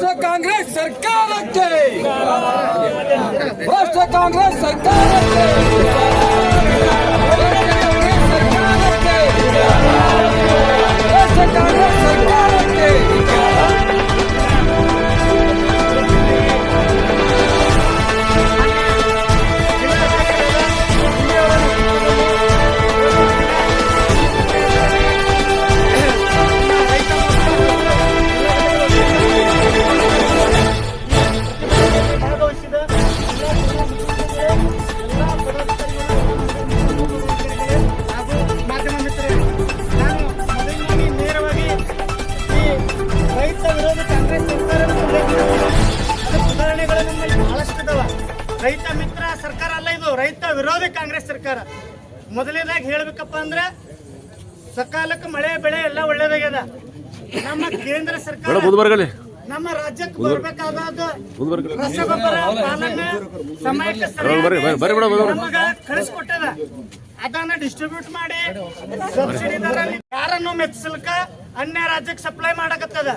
ಭ್ರಷ್ಟ ಕಾಂಗ್ರೆಸ್ ಸರ್ಕಾರಕ್ಕೆ ಭ್ರಷ್ಟ ಕಾಂಗ್ರೆಸ್ ಸರ್ಕಾರಕ್ಕೆ ಮೊದಲನೇದಾಗಿ ಹೇಳ್ಬೇಕಪ್ಪ ಅಂದ್ರೆ ಸಕಾಲಕ್ಕೆ ಮಳೆ ಬೆಳೆ ಎಲ್ಲ ಒಳ್ಳೇದಾಗ್ಯದ. ನಮ್ಮ ಕೇಂದ್ರ ಸರ್ಕಾರ ನಮ್ಮ ರಾಜ್ಯಕ್ಕೆ ಬರಬೇಕಾದ ರಸಗೊಬ್ಬರ ಪಾಲನೆ ಸಮಯಕ್ಕೆ. ನಮಗ ಕಳಿಸ್ಕೊಟ್ಟದ. ಅದನ್ನ ಡಿಸ್ಟ್ರಿಬ್ಯೂಟ್ ಮಾಡಿ ಸಬ್ಸಿಡಿ ದರಲ್ಲಿ ಯಾರನ್ನು ಮೆಚ್ಚಲ್ಕ ಅನ್ಯ ರಾಜ್ಯಕ್ಕೆ ಸಪ್ಲೈ ಮಾಡಕತ್ತದ.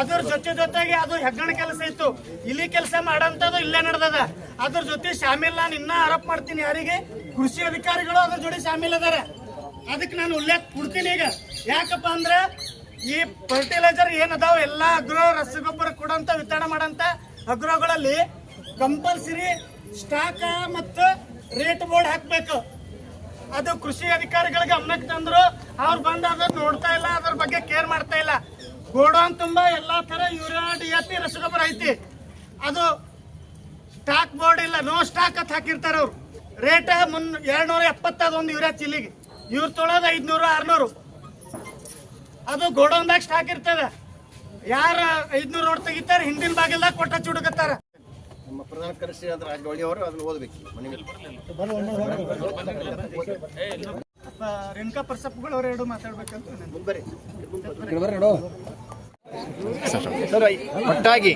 ಅದ್ರ ಜೊತೆ ಜೊತೆಗೆ ಅದು ಹೆಗ್ಗಣ ಕೆಲಸ ಇತ್ತು. ಇಲ್ಲಿ ಕೆಲಸ ಮಾಡಂತದ್ದು ಇಲ್ಲೇ ನಡೆದದ. ಅದ್ರ ಜೊತೆ ಶಾಮಿಲ್ ನಾನು ಇನ್ನ ಆರೋಪ ಮಾಡ್ತೀನಿ ಯಾರಿಗೆ? ಕೃಷಿ ಅಧಿಕಾರಿಗಳು ಅದ್ರ ಜೋಡಿ ಶಾಮೀಲ್ ಅದಾರ. ಅದಕ್ಕೆ ನಾನು ಉಲ್ಲೇಖ ಕೊಡ್ತೀನಿ ಈಗ. ಯಾಕಪ್ಪ ಅಂದ್ರೆ ಈ ಫರ್ಟಿಲೈಸರ್ ಏನದಾವ ಎಲ್ಲ ಅಗ್ರೋ ರಸಗೊಬ್ಬರ ಕೊಡಂತ, ವಿತರಣೆ ಮಾಡಂತ ಅಗ್ರೋಗಳಲ್ಲಿ ಕಂಪಲ್ಸರಿ ಸ್ಟಾಕ್ ಮತ್ತು ರೇಟ್ ಬೋರ್ಡ್ ಹಾಕ್ಬೇಕು. ಅದು ಕೃಷಿ ಅಧಿಕಾರಿಗಳಿಗೆ ಗಮನಕ್ಕೆ ತಂದ್ರು, ಅವ್ರು ಬಂದು ಅದನ್ನ ನೋಡ್ತಾ ಇಲ್ಲ, ಅದ್ರ ಬಗ್ಗೆ ಕೇರ್ ಮಾಡ್ತಾ ಇಲ್ಲ. ಗೋಡೌನ್ ತುಂಬಾ ಎಲ್ಲಾ ತರ ಯೂರಿಯಾ, ಡಿ ರಸಗೊಬ್ಬರ ಐತಿ. ಅದು ಸ್ಟಾಕ್ ಬೋರ್ಡ್ ಇಲ್ಲ ನೋ ಸ್ಟಾಕ್ ಅಂತ ಹಾಕಿರ್ತಾರ ಅವ್ರು. ರೇಟ್ ಮುನ್ ಎರಡ್ನೂರ ಎಪ್ಪತ್ತದ ಒಂದು ಯೂರಿಯಾ ಚಿಲ್ಲಿಗೆ. ಇವ್ರ ತೊಳೋದು ಐದ್ನೂರು ಆರ್ನೂರು. ಅದು ಗೋಡೌನ್ದಾಗ ಸ್ಟಾಕ್ ಇರ್ತದ. ಯಾರ ಐದ್ನೂರು ನೋಡ್ ತೆಗಿತಾರ ಹಿಂದಿನ ಬಾಗಿಲ್ದಾಗ ಕೊಟ್ಟ ಚುಡುಕತ್ತಾರ. ನಮ್ಮ ಪ್ರಧಾನ ಕರೆಸಿ ಅಂದ್ರೆ ರಾಜಗೌಳಿ ಅವರು ಅದನ್ನ ಓದಬೇಕು. ರೇಣುಕಾ ಪರ್ಸಪ್ಗಳು ಅವ್ರು ಎರಡು ಮಾತಾಡ್ಬೇಕಂತ ನಾನು. ಮುಂಬರಿ ಸರ್ ಸರ್ ಒಟ್ಟಾಗಿ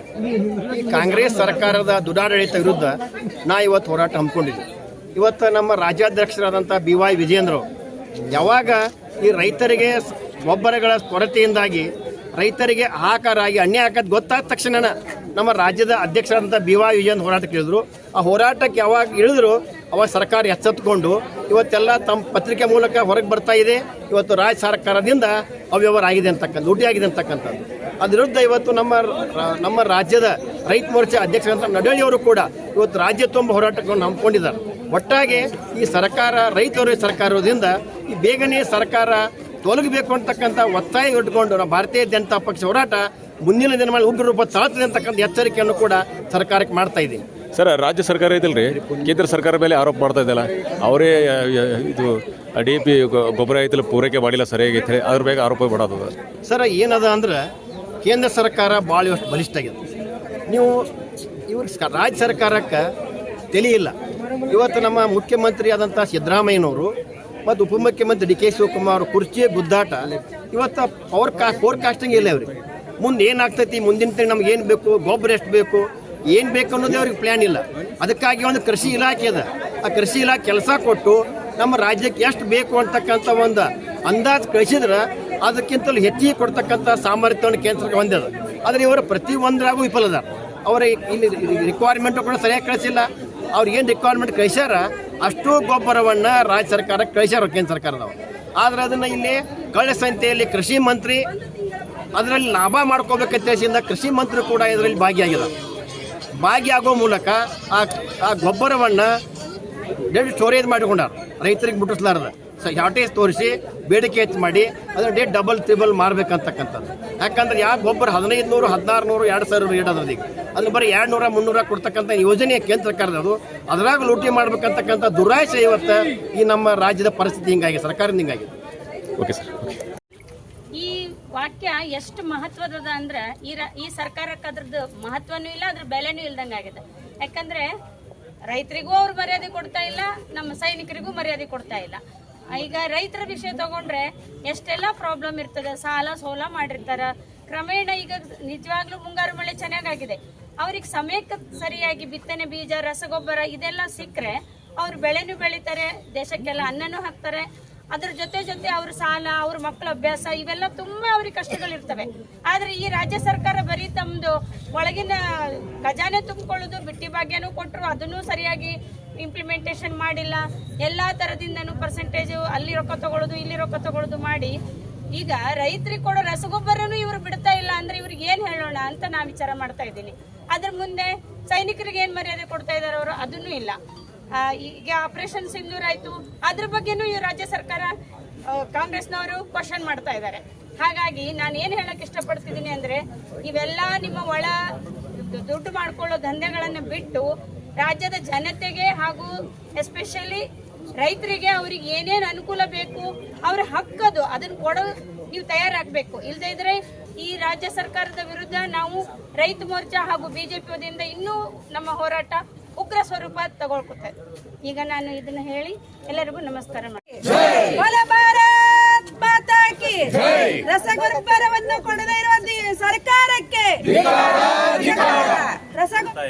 ಕಾಂಗ್ರೆಸ್ ಸರ್ಕಾರದ ದುಡಾಡಳಿತ ವಿರುದ್ಧ ನಾ ಇವತ್ತು ಹೋರಾಟ ಹಮ್ಮಿಕೊಂಡಿದ್ದೆ. ಇವತ್ತು ನಮ್ಮ ರಾಜ್ಯಾಧ್ಯಕ್ಷರಾದಂಥ ಬಿ ವೈ ವಿಜೇಂದ್ರ ಯಾವಾಗ ಈ ರೈತರಿಗೆ ಗೊಬ್ಬರಗಳ ಕೊರತೆಯಿಂದಾಗಿ, ರೈತರಿಗೆ ಹಾಹಾಕಾರ ಆಗಿ ಅನ್ಯಾಯ ಆಗೋದು ಗೊತ್ತಾದ ತಕ್ಷಣ ನಮ್ಮ ರಾಜ್ಯದ ಅಧ್ಯಕ್ಷರಾದಂಥ ಬಿ ವಾಯ್ ವಿಜೇಂದ್ರ ಹೋರಾಟಕ್ಕೆ ಇಳಿದ್ರು ಆ ಹೋರಾಟಕ್ಕೆ ಯಾವಾಗ ಇಳಿದ್ರು, ಅವಾಗ ಸರ್ಕಾರ ಎಚ್ಚೆತ್ತುಕೊಂಡು, ಇವತ್ತೆಲ್ಲ ತಮ್ಮ ಪತ್ರಿಕೆ ಮೂಲಕ ಹೊರಗೆ ಬರ್ತಾ ಇದೆ. ಇವತ್ತು ರಾಜ್ಯ ಸರ್ಕಾರದಿಂದ ಅವ್ಯವಹಾರ ಆಗಿದೆ ಅಂತಕ್ಕಂಥ, ದುಡ್ಡಿ ಆಗಿದೆ ಅಂತಕ್ಕಂಥದ್ದು. ಅದ್ರ ವಿರುದ್ಧ ಇವತ್ತು ನಮ್ಮ ನಮ್ಮ ರಾಜ್ಯದ ರೈತ ಮೋರ್ಚಾ ಅಧ್ಯಕ್ಷರಂತ ನಡಳಿಯವರು ಕೂಡ ಇವತ್ತು ರಾಜ್ಯ ತುಂಬ ಹೋರಾಟಕ್ಕೆ ಹಮ್ಮಿಕೊಂಡಿದ್ದಾರೆ ಒಟ್ಟಾಗಿ ಈ ಸರ್ಕಾರ ರೈತರು ಸರ್ಕಾರದಿಂದ ಈ ಬೇಗನೆ ಸರ್ಕಾರ ತೊಲಗಬೇಕು ಅಂತಕ್ಕಂಥ ಒತ್ತಾಯ ಇಟ್ಕೊಂಡು ನಮ್ಮ ಭಾರತೀಯ ಜನತಾ ಪಕ್ಷ ಹೋರಾಟ ಮುಂದಿನ ದಿನಗಳಲ್ಲಿ ಉಗ್ರ ರೂಪ ತಾಳ್ತದೆ ಅಂತಕ್ಕಂಥ ಎಚ್ಚರಿಕೆಯನ್ನು ಕೂಡ ಸರ್ಕಾರಕ್ಕೆ ಮಾಡ್ತಾ ಇದ್ದೀವಿ ಸರ್ ರಾಜ್ಯ ಸರ್ಕಾರ ಐತಲ್ರಿ ಕೇಂದ್ರ ಸರ್ಕಾರ ಮೇಲೆ ಆರೋಪ ಮಾಡ್ತಾ ಇದ್ದಲ್ಲ ಅವರೇ ಇದು ಡಿ ಪಿ ಗೊಬ್ಬರ ಐತಲ್ಲ ಪೂರೈಕೆ ಮಾಡಿಲ್ಲ ಸರಿಯಾಗಿ ಐತೆ ಅದ್ರ ಬೇಗ ಆರೋಪ ಮಾಡೋದು ಸರ್ ಏನದ ಅಂದ್ರೆ ಕೇಂದ್ರ ಸರ್ಕಾರ ಭಾಳ ಇವತ್ತು ಬಲಿಷ್ಠ ಆಗಿದೆ ನೀವು ಇವ್ರ ರಾಜ್ಯ ಸರ್ಕಾರಕ್ಕೆ ತಿಳಿಯಿಲ್ಲ ಇವತ್ತು ನಮ್ಮ ಮುಖ್ಯಮಂತ್ರಿ ಆದಂಥ ಸಿದ್ದರಾಮಯ್ಯನವರು ಮತ್ತು ಉಪಮುಖ್ಯಮಂತ್ರಿ ಡಿ ಕೆ ಶಿವಕುಮಾರ್ ಕುರ್ಚಿ ಗುದ್ದಾಟ ಇವತ್ತು ಪವರ್ ಕಾ ಫೋರ್ಕಾಸ್ಟಿಂಗ್ ಇಲ್ಲ ಅವ್ರಿಗೆ? ಮುಂದೆ ಏನಾಗ್ತೈತಿ ಮುಂದಿನ ತಿಂಗಳು ನಮ್ಗೆ ಏನು ಬೇಕು? ಗೊಬ್ಬರ ಎಷ್ಟು ಬೇಕು? ಏನು ಬೇಕು ಅನ್ನೋದೇ ಅವ್ರಿಗೆ ಪ್ಲ್ಯಾನ್ ಇಲ್ಲ. ಅದಕ್ಕಾಗಿ ಒಂದು ಕೃಷಿ ಇಲಾಖೆ ಅದ. ಆ ಕೃಷಿ ಇಲಾಖೆ ಕೆಲಸ ಕೊಟ್ಟು ನಮ್ಮ ರಾಜ್ಯಕ್ಕೆ ಎಷ್ಟು ಬೇಕು ಅಂತಕ್ಕಂಥ ಒಂದು ಅಂದಾಜು ಕಳಿಸಿದ್ರೆ ಅದಕ್ಕಿಂತಲೂ ಹೆಚ್ಚಿಗೆ ಕೊಡ್ತಕ್ಕಂಥ ಸಾಮರ್ಥ್ಯವನ್ನು ಕೇಂದ್ರಕ್ಕೆ ಹೊಂದಿದೆ ಆದರೆ ಇವರು ಪ್ರತಿ ಒಂದರಾಗೂ ವಿಫಲದ ಅವರ ಇಲ್ಲಿ ರಿಕ್ವೈರ್ಮೆಂಟು ಕೂಡ ಸರಿಯಾಗಿ ಕಳಿಸಿಲ್ಲ. ಅವ್ರು ಏನು ರಿಕ್ವೈರ್ಮೆಂಟ್ ಕಳಿಸ್ಯಾರ, ಅಷ್ಟು ಗೊಬ್ಬರವನ್ನು ರಾಜ್ಯ ಸರ್ಕಾರ ಕಳಿಸ್ಯಾರ ಕೇಂದ್ರ ಸರ್ಕಾರದವರು. ಆದರೆ ಅದನ್ನು ಇಲ್ಲಿ ಕಳ್ಳ ಸಂತೆಯಲ್ಲಿ ಕೃಷಿ ಮಂತ್ರಿ ಅದರಲ್ಲಿ ಲಾಭ ಮಾಡ್ಕೋಬೇಕಂತ ಕೃಷಿ ಮಂತ್ರಿ ಕೂಡ ಇದರಲ್ಲಿ ಭಾಗಿಯಾಗಿದೆ ಭಾಗಿಯಾಗೋ ಮೂಲಕ ಆ ಆ ಗೊಬ್ಬರವನ್ನು ಡೆಡ್ ಸ್ಟೋರೇಜ್ ಮಾಡಿಕೊಂಡಾರ, ರೈತರಿಗೆ ಮುಟ್ಟಿಸ್ಲಾರ್ದ. ಶಾರ್ಟೇಜ್ ತೋರಿಸಿ ಬೇಡಿಕೆ ಹೆಚ್ಚು ಮಾಡಿ ಅದನ್ನ ಡೇಟ್ ಡಬಲ್ ತ್ರಿಬಲ್ ಮಾರಬೇಕಂತಕ್ಕಂಥದ್ದು. ಯಾಕಂದ್ರೆ ಯಾವ ಗೊಬ್ಬರ ಹದಿನೈದು ನೂರು ಹದಿನಾರು ನೂರು ಎರಡು ಸಾವಿರ ರೇಟ್ ಅದ್ರದ್ದು ಈಗ. ಅದನ್ನ ಬರೀ ಎರಡು ನೂರ ಮುನ್ನೂರ ಕೊಡ್ತಕ್ಕಂಥ ಯೋಜನೆ ಕೇಂದ್ರ ಸರ್ಕಾರದದು ಅದರಾಗ ಲೂಟಿ ಮಾಡ್ಬೇಕಂತಕ್ಕಂಥ ದುರಾಸೆ ಇವತ್ತು ಈ ನಮ್ಮ ರಾಜ್ಯದ ಪರಿಸ್ಥಿತಿ ಹಿಂಗಾಗಿ ಸರ್ಕಾರದಿಂದ ಹಿಂಗಾಗಿದೆ. ಓಕೆ ಸರ್ ಈ ವಾಕ್ಯ ಎಷ್ಟು ಮಹತ್ವದದ ಅಂದ್ರೆ ಈ ರ- ಈ ಸರ್ಕಾರಕ್ಕೆ ಅದ್ರದ್ದು ಮಹತ್ವನೂ ಇಲ್ಲ ಅದ್ರ ಬೆಲೆನೂ ಇಲ್ದಂಗೆ ಆಗಿದೆ. ಯಾಕಂದ್ರೆ ರೈತರಿಗೂ ಅವ್ರು ಮರ್ಯಾದೆ ಕೊಡ್ತಾ ಇಲ್ಲ ನಮ್ಮ ಸೈನಿಕರಿಗೂ ಮರ್ಯಾದೆ ಕೊಡ್ತಾ ಇಲ್ಲ. ಈಗ ರೈತರ ವಿಷಯ ತಗೊಂಡ್ರೆ ಎಷ್ಟೆಲ್ಲ ಪ್ರಾಬ್ಲಮ್ ಇರ್ತದೆ? ಸಾಲ ಸೋಲ ಮಾಡಿರ್ತಾರ. ಕ್ರಮೇಣ ಈಗ ನಿಜವಾಗ್ಲೂ ಮುಂಗಾರು ಮಳೆ ಚೆನ್ನಾಗಾಗಿದೆ. ಅವ್ರಿಗೆ ಸಮಯಕ್ಕೆ ಸರಿಯಾಗಿ ಬಿತ್ತನೆ ಬೀಜ, ರಸಗೊಬ್ಬರ ಇದೆಲ್ಲ ಸಿಕ್ಕರೆ ಅವ್ರು ಬೆಳೆನೂ ಬೆಳಿತಾರೆ, ದೇಶಕ್ಕೆಲ್ಲ ಅನ್ನನೂ ಹಾಕ್ತಾರೆ. ಅದ್ರ ಜೊತೆ ಜೊತೆ ಅವ್ರ ಸಾಲ, ಅವ್ರ ಮಕ್ಕಳ ಅಭ್ಯಾಸ ಇವೆಲ್ಲ ತುಂಬಾ ಅವ್ರಿಗೆ ಕಷ್ಟಗಳಿರ್ತವೆ. ಆದ್ರೆ ಈ ರಾಜ್ಯ ಸರ್ಕಾರ ಬರೀ ತಮ್ದು ಒಳಗಿನ ಖಜಾನೆ ತುಂಬಿಕೊಳ್ಳೋದು ಬಿಟ್ಟಿ ಭಾಗ್ಯನೂ ಕೊಟ್ಟರು ಅದನ್ನು ಸರಿಯಾಗಿ ಇಂಪ್ಲಿಮೆಂಟೇಷನ್ ಮಾಡಿಲ್ಲ. ಎಲ್ಲ ತರದಿಂದನು ಪರ್ಸೆಂಟೇಜ್ ಅಲ್ಲಿ ರೊಕ್ಕ ತಗೊಳ್ಳೋದು ಇಲ್ಲಿ ರೊಕ್ಕ ತಗೊಳ್ಳೋದು ಮಾಡಿ, ಈಗ ರೈತರಿಗೆ ಕೊಡೋ ರಸಗೊಬ್ಬರನು ಇವರು ಬಿಡ್ತಾ ಇಲ್ಲ ಅಂದ್ರೆ ಇವ್ರಿಗೆ ಏನ್ ಹೇಳೋಣ ಅಂತ ನಾ ವಿಚಾರ ಮಾಡ್ತಾ ಇದ್ದೀನಿ. ಅದ್ರ ಮುಂದೆ ಸೈನಿಕರಿಗೆ ಏನ್ ಮರ್ಯಾದೆ ಕೊಡ್ತಾ ಇದಾರೆ ಅವರು? ಅದನ್ನೂ ಇಲ್ಲ. ಈಗ ಆಪರೇಷನ್ ಸಿಂಧೂರ್ ಆಯ್ತು. ಅದ್ರ ಬಗ್ಗೆನೂ ಈ ರಾಜ್ಯ ಸರ್ಕಾರ ಕಾಂಗ್ರೆಸ್ನವರು ಕ್ವಶನ್ ಮಾಡ್ತಾ ಇದ್ದಾರೆ ಹಾಗಾಗಿ ನಾನು ಏನ್ ಹೇಳಕ್ ಇಷ್ಟಪಡ್ತಿದ್ದೀನಿ ಅಂದ್ರೆ, ಇವೆಲ್ಲ ನಿಮ್ಮ ಒಳ ದುಡ್ಡು ಮಾಡ್ಕೊಳ್ಳೋ ದಂಧೆಗಳನ್ನ ಬಿಟ್ಟು ರಾಜ್ಯದ ಜನತೆಗೆ ಹಾಗೂ ಎಸ್ಪೆಷಲಿ ರೈತರಿಗೆ ಅವ್ರಿಗೆ ಏನೇನು ಅನುಕೂಲ ಬೇಕು ಅವ್ರ ಹಕ್ಕದು ಅದನ್ನ ಕೊಡೋ ನೀವು ತಯಾರಾಗಬೇಕು. ಇಲ್ಲದೇ ಇದ್ರೆ ಈ ರಾಜ್ಯ ಸರ್ಕಾರದ ವಿರುದ್ಧ ನಾವು ರೈತ ಮೋರ್ಚಾ ಹಾಗೂ ಬಿಜೆಪಿ ವತಿಯಿಂದ ಇನ್ನೂ ನಮ್ಮ ಹೋರಾಟ ಉಗ್ರ ಸ್ವರೂಪ ತಗೊಳ್ಕೊತಾರೆ ಈಗ ನಾನು ಇದನ್ನ ಹೇಳಿ ಎಲ್ಲರಿಗೂ ನಮಸ್ಕಾರ ಮಾಡಿ ರಸಗೊಬ್ಬರವನ್ನು ಕೊಡದೇ ಇರುವ ಸರ್ಕಾರಕ್ಕೆ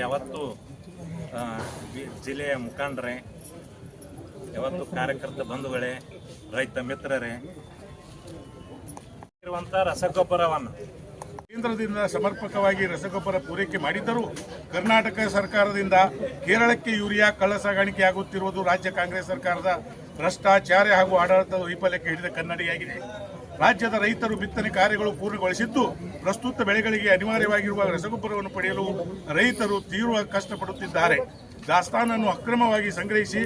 ಯಾವತ್ತು ಜಿಲ್ಲೆಯ ಮುಖಂಡರೇ, ಯಾವತ್ತು ಕಾರ್ಯಕರ್ತ ಬಂಧುಗಳೇ, ರೈತ ಮಿತ್ರರೇ, ಇರುವಂತ ರಸಗೊಬ್ಬರವನ್ನು ಕೇಂದ್ರದಿಂದ ಸಮರ್ಪಕವಾಗಿ ರಸಗೊಬ್ಬರ ಪೂರೈಕೆ ಮಾಡಿದ್ದರೂ ಕರ್ನಾಟಕ ಸರ್ಕಾರದಿಂದ ಕೇರಳಕ್ಕೆ ಯೂರಿಯಾ ಕಳ್ಳ ಸಾಗಾಣಿಕೆ ಆಗುತ್ತಿರುವುದು ರಾಜ್ಯ ಕಾಂಗ್ರೆಸ್ ಸರ್ಕಾರದ ಭ್ರಷ್ಟಾಚಾರ ಹಾಗೂ ಆಡಳಿತದ ವೈಫಲ್ಯಕ್ಕೆ ಹಿಡಿದ ಕನ್ನಡಿಯಾಗಿದೆ. ರಾಜ್ಯದ ರೈತರು ಬಿತ್ತನೆ ಕಾರ್ಯಗಳು ಪೂರ್ಣಗೊಳಿಸಿದ್ದು ಪ್ರಸ್ತುತ ಬೆಳೆಗಳಿಗೆ ಅನಿವಾರ್ಯವಾಗಿರುವ ರಸಗೊಬ್ಬರವನ್ನು ಪಡೆಯಲು ರೈತರು ತೀವ್ರ ಕಷ್ಟಪಡುತ್ತಿದ್ದಾರೆ. ದಾಸ್ತಾನನ್ನು ಅಕ್ರಮವಾಗಿ ಸಂಗ್ರಹಿಸಿ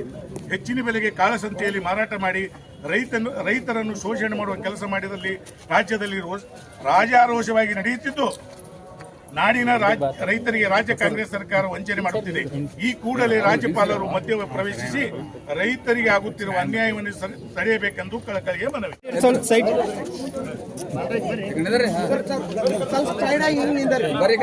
ಹೆಚ್ಚಿನ ಬೆಲೆಗೆ ಕಾಳಸಂತೆಯಲ್ಲಿ ಮಾರಾಟ ಮಾಡಿ ರೈತನು ರೈತರನ್ನು ಶೋಷಣೆ ಮಾಡುವ ಕೆಲಸ ಮಾಡಿದಲ್ಲಿ ರಾಜ್ಯದಲ್ಲಿ ರೋಷ ರಾಜಾರೋಷವಾಗಿ ನಡೆಯುತ್ತಿದ್ದು ನಾಡಿನ ರೈತರಿಗೆ ರಾಜ್ಯ ಕಾಂಗ್ರೆಸ್ ಸರ್ಕಾರ ವಂಚನೆ ಮಾಡುತ್ತಿದೆ. ಈ ಕೂಡಲೇ ರಾಜ್ಯಪಾಲರು ಮಧ್ಯ ಪ್ರವೇಶಿಸಿ ರೈತರಿಗೆ ಆಗುತ್ತಿರುವ ಅನ್ಯಾಯವನ್ನು ತಡೆಯಬೇಕೆಂದು ಕಳಕಳಿಗೆ ಮನವಿ. ಬರೀ